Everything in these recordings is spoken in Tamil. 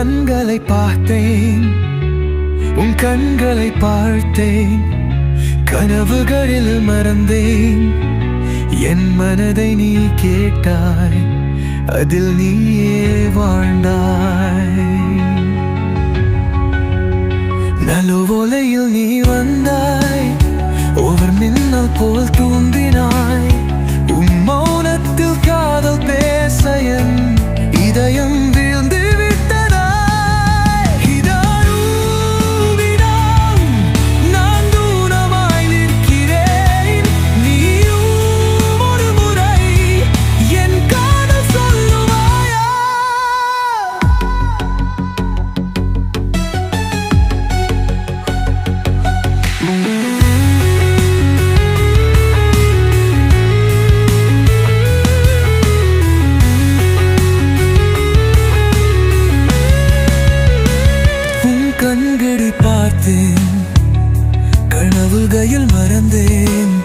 கண்களை பார்த்தேன். உன் கண்களை பார்த்தேன். கனவுகளில் மறந்தேன். என் மனதை நீ கேட்டாய். அதில் நீயே வாழ்ந்தாய். நல்ல ஓலையில் நீ வந்தாய். ஒவ்வொரு மின்னல் போல் தூ கனவுகையில் மறந்தேன்.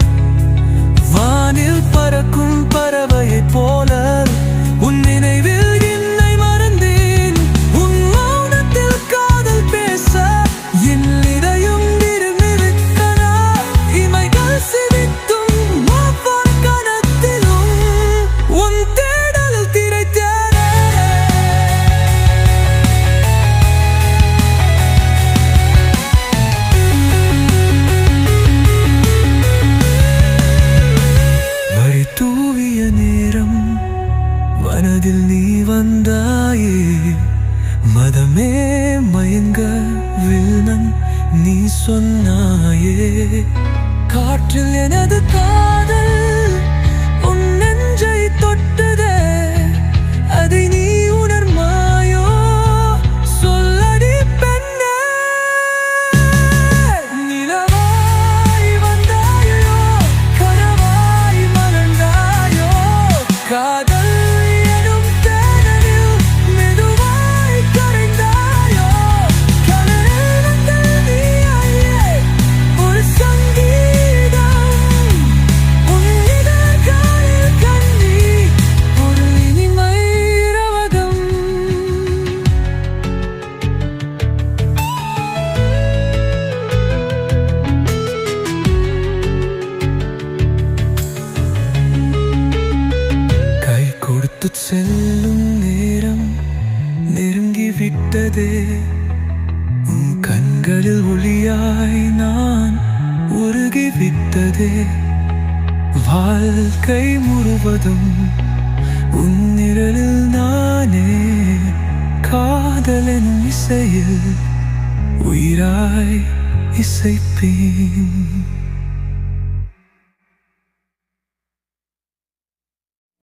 வானில் பறக்கும் பறவையைப் மனதில் நீ வந்தாயே. மதமே மயங்க வில்லன் நீ சொன்னாயே. காற்றில் எனது கொடுத்து செல்லும் நேரம் நெருங்கி விட்டதே உன் கண்களில் ஒளியாய் நான் உருகி விட்டதே வாழ்க்கை முழுவதும் உன் நிழலில் நானே. காதலின் இசையில் உயிராய் இசைப்பேன்.